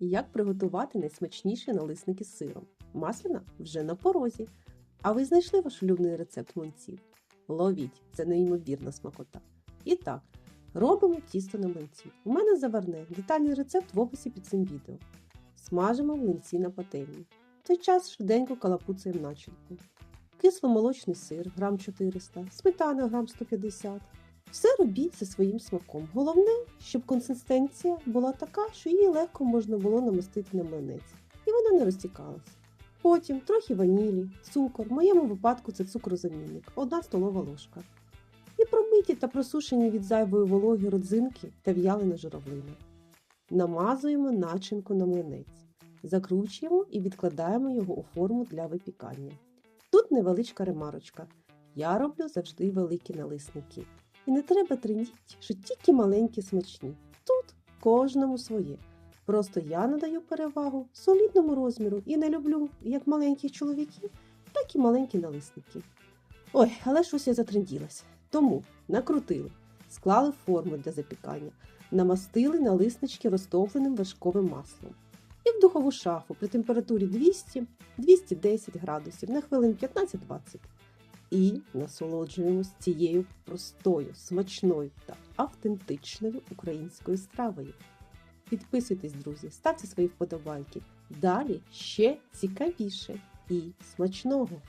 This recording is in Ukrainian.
Як приготувати найсмачніші налисники з сиром? Масляна вже на порозі. А ви знайшли ваш улюблений рецепт млинців? Ловіть, це неймовірна смакота. І так, робимо тісто на млинці. У мене заварне, детальний рецепт в описі під цим відео. Смажимо млинці на пательні. В той час швиденько калапуцаємо начинку. Кисломолочний сир грам 400, сметана грам 150. Все робіть за своїм смаком. Головне, щоб консистенція була така, що її легко можна було намастити на млинець, і вона не розтікалася. Потім трохи ванілі, цукор, в моєму випадку це цукрозамінник, 1 столова ложка. І промиті та просушені від зайвої вологи родзинки та в'ялена журавлина. Намазуємо начинку на млинець, закручуємо і відкладаємо його у форму для випікання. Тут невеличка ремарочка. Я роблю завжди великі налисники. І не треба трендіть, що тільки маленькі смачні. Тут кожному своє. Просто я надаю перевагу солідному розміру і не люблю як маленьких чоловіків, так і маленькі налисники. Ой, але щось я затренділась. Тому накрутили, склали форму для запікання, намастили налиснички розтопленим вершковим маслом. І в духову шафу при температурі 200-210 градусів на хвилин 15-20 і насолоджуємось цією простою, смачною та автентичною українською стравою. Підписуйтесь, друзі, ставте свої вподобайки. Далі ще цікавіше і смачного!